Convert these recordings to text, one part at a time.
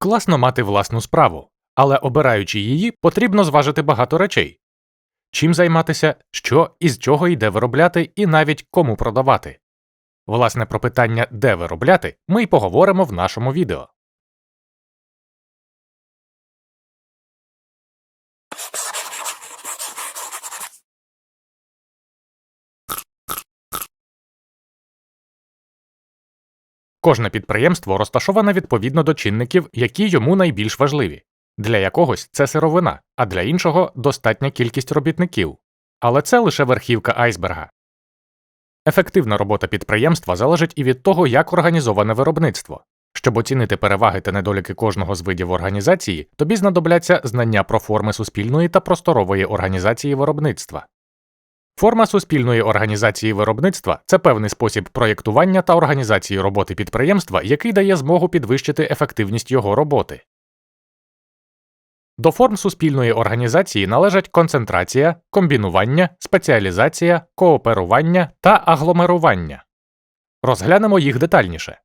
Класно мати власну справу, але обираючи її, потрібно зважити багато речей. Чим займатися, що і з чого йде виробляти, і навіть кому продавати. Власне, про питання, де виробляти, ми й поговоримо в нашому відео. Кожне підприємство розташоване відповідно до чинників, які йому найбільш важливі. Для якогось це сировина, а для іншого достатня кількість робітників. Але це лише верхівка айсберга. Ефективна робота підприємства залежить і від того, як організоване виробництво. Щоб оцінити переваги та недоліки кожного з видів організації, тобі знадобляться знання про форми суспільної та просторової організації виробництва. Форма суспільної організації виробництва це певний спосіб проєктування та організації роботи підприємства, який дає змогу підвищити ефективність його роботи. До форм суспільної організації належать концентрація, комбінування, спеціалізація, кооперування та агломерування. Розглянемо їх детальніше.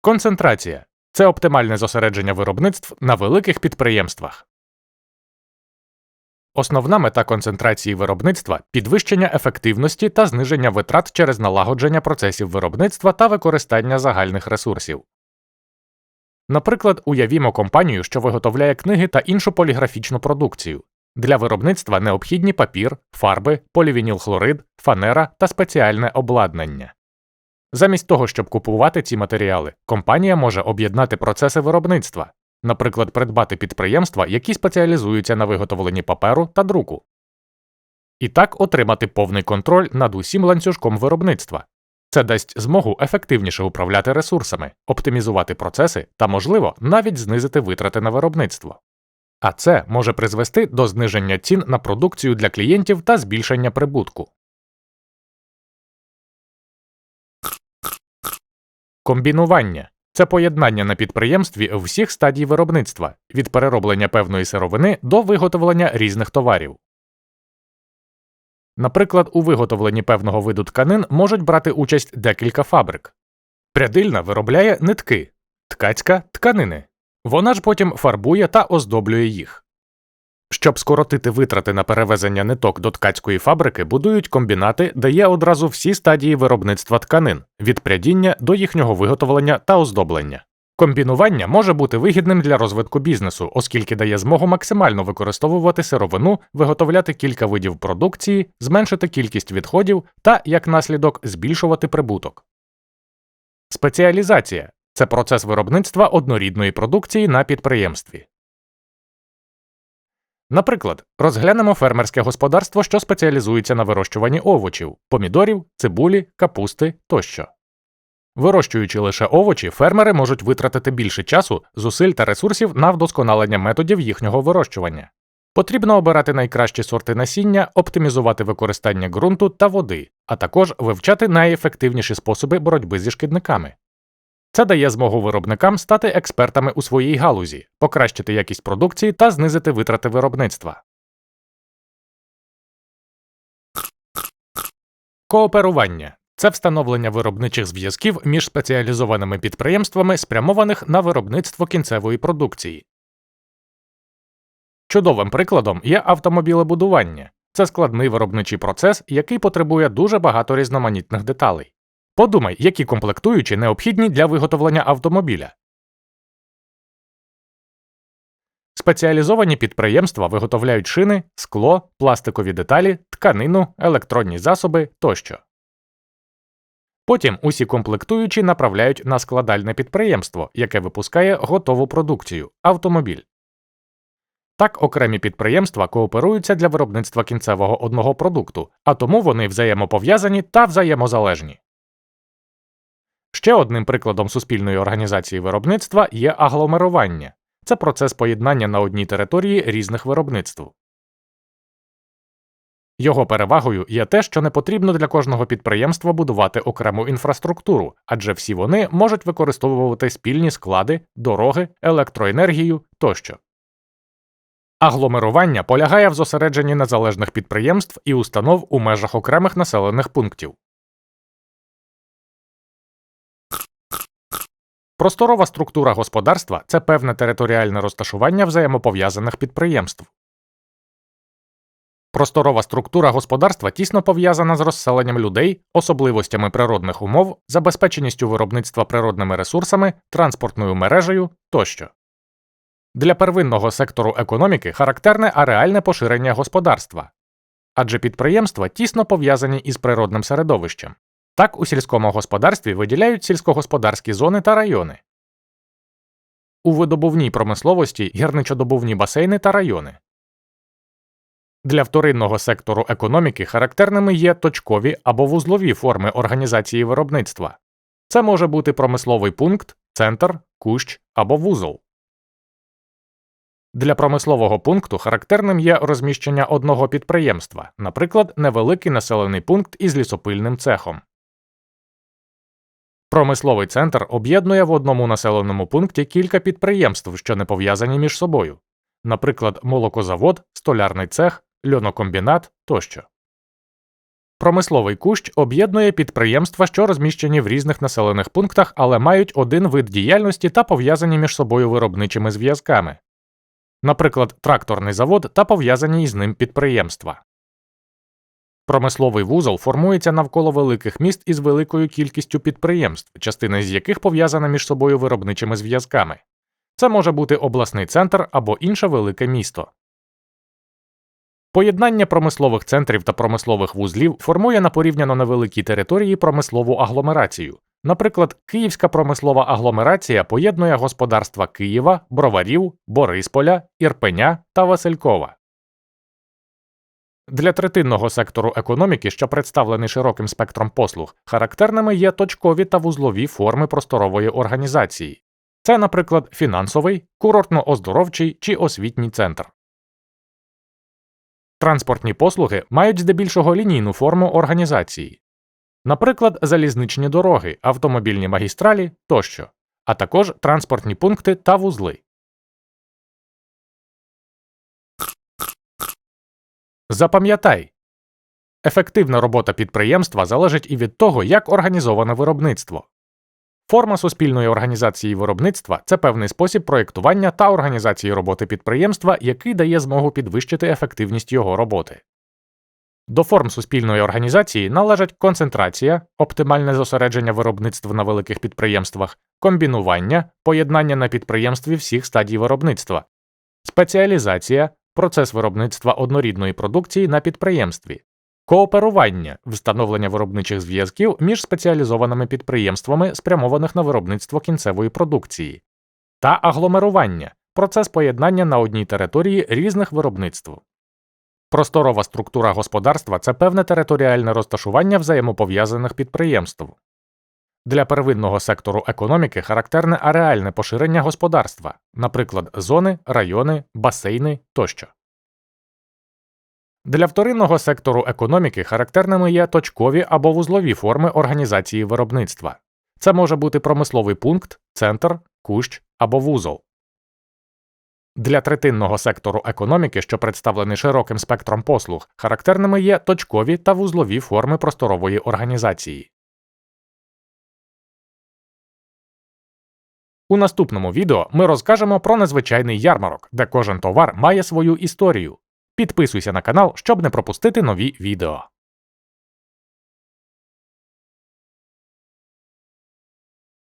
Концентрація це оптимальне зосередження виробництв на великих підприємствах. Основна мета концентрації виробництва підвищення ефективності та зниження витрат через налагодження процесів виробництва та використання загальних ресурсів. Наприклад, уявімо компанію, що виготовляє книги та іншу поліграфічну продукцію. Для виробництва необхідні папір, фарби, полівінілхлорид, фанера та спеціальне обладнання. Замість того, щоб купувати ці матеріали, компанія може об'єднати процеси виробництва, наприклад, придбати підприємства, які спеціалізуються на виготовленні паперу та друку. І так отримати повний контроль над усім ланцюжком виробництва. Це дасть змогу ефективніше управляти ресурсами, оптимізувати процеси та, можливо, навіть знизити витрати на виробництво. А це може призвести до зниження цін на продукцію для клієнтів та збільшення прибутку. Комбінування це поєднання на підприємстві всіх стадій виробництва від перероблення певної сировини до виготовлення різних товарів. Наприклад, у виготовленні певного виду тканин можуть брати участь декілька фабрик. Прядильна виробляє нитки, ткацька тканини. Вона ж потім фарбує та оздоблює їх. Щоб скоротити витрати на перевезення ниток до ткацької фабрики, будують комбінати, де є одразу всі стадії виробництва тканин від прядіння до їхнього виготовлення та оздоблення. Комбінування може бути вигідним для розвитку бізнесу, оскільки дає змогу максимально використовувати сировину, виготовляти кілька видів продукції, зменшити кількість відходів та, як наслідок, збільшувати прибуток. Спеціалізація це процес виробництва однорідної продукції на підприємстві. Наприклад, розглянемо фермерське господарство, що спеціалізується на вирощуванні овочів, помідорів, цибулі, капусти тощо. Вирощуючи лише овочі, фермери можуть витратити більше часу, зусиль та ресурсів на вдосконалення методів їхнього вирощування. Потрібно обирати найкращі сорти насіння, оптимізувати використання ґрунту та води, а також вивчати найефективніші способи боротьби зі шкідниками. Це дає змогу виробникам стати експертами у своїй галузі, покращити якість продукції та знизити витрати виробництва. Кооперування це встановлення виробничих зв'язків між спеціалізованими підприємствами, спрямованих на виробництво кінцевої продукції. Чудовим прикладом є автомобілебудування. Це складний виробничий процес, який потребує дуже багато різноманітних деталей. Подумай, які комплектуючі необхідні для виготовлення автомобіля. Спеціалізовані підприємства виготовляють шини, скло, пластикові деталі, тканину, електронні засоби тощо. Потім усі комплектуючі направляють на складальне підприємство, яке випускає готову продукцію автомобіль. Так окремі підприємства кооперуються для виробництва кінцевого одного продукту, а тому вони взаємопов'язані та взаємозалежні. Ще одним прикладом суспільної організації виробництва є агломерування це процес поєднання на одній території різних виробництв. Його перевагою є те, що не потрібно для кожного підприємства будувати окрему інфраструктуру, адже всі вони можуть використовувати спільні склади, дороги, електроенергію тощо. Агломерування полягає в зосередженні незалежних підприємств і установ у межах окремих населених пунктів. Просторова структура господарства це певне територіальне розташування взаємопов'язаних підприємств. Просторова структура господарства тісно пов'язана з розселенням людей, особливостями природних умов, забезпеченістю виробництва природними ресурсами, транспортною мережею тощо. Для первинного сектору економіки характерне ареальне поширення господарства, адже підприємства тісно пов'язані із природним середовищем. Так у сільському господарстві виділяють сільськогосподарські зони та райони. У видобувній промисловості гірничодобувні басейни та райони. Для вторинного сектору економіки характерними є точкові або вузлові форми організації виробництва. Це може бути промисловий пункт, центр, кущ або вузол. Для промислового пункту характерним є розміщення одного підприємства, наприклад, невеликий населений пункт із лісопильним цехом. Промисловий центр об'єднує в одному населеному пункті кілька підприємств, що не пов'язані між собою, наприклад, молокозавод, столярний цех, льонокомбінат тощо. Промисловий кущ об'єднує підприємства, що розміщені в різних населених пунктах, але мають один вид діяльності та пов'язані між собою виробничими зв'язками, наприклад, тракторний завод та пов'язані із ним підприємства. Промисловий вузол формується навколо великих міст із великою кількістю підприємств, частина з яких пов'язана між собою виробничими зв'язками. Це може бути обласний центр або інше велике місто. Поєднання промислових центрів та промислових вузлів формує на порівняно невеликій території промислову агломерацію. Наприклад, Київська промислова агломерація поєднує господарства Києва, Броварів, Борисполя, Ірпеня та Василькова. Для третинного сектору економіки, що представлений широким спектром послуг, характерними є точкові та вузлові форми просторової організації. Це, наприклад, фінансовий, курортно-оздоровчий чи освітній центр. Транспортні послуги мають здебільшого лінійну форму організації, наприклад, залізничні дороги, автомобільні магістралі тощо, а також транспортні пункти та вузли. Запам'ятай ефективна робота підприємства залежить і від того, як організоване виробництво. Форма суспільної організації виробництва це певний спосіб проєктування та організації роботи підприємства, який дає змогу підвищити ефективність його роботи. До форм суспільної організації належать концентрація, оптимальне зосередження виробництв на великих підприємствах, комбінування, поєднання на підприємстві всіх стадій виробництва, спеціалізація, процес виробництва однорідної продукції на підприємстві, кооперування, встановлення виробничих зв'язків між спеціалізованими підприємствами, спрямованих на виробництво кінцевої продукції, та агломерування процес поєднання на одній території різних виробництв. Просторова структура господарства це певне територіальне розташування взаємопов'язаних підприємств. Для первинного сектору економіки характерне ареальне поширення господарства, наприклад, зони, райони, басейни тощо. Для вторинного сектору економіки характерними є точкові або вузлові форми організації виробництва. Це може бути промисловий пункт, центр, кущ або вузол. Для третинного сектору економіки, що представлений широким спектром послуг, характерними є точкові та вузлові форми просторової організації. У наступному відео ми розкажемо про незвичайний ярмарок, де кожен товар має свою історію. Підписуйся на канал, щоб не пропустити нові відео.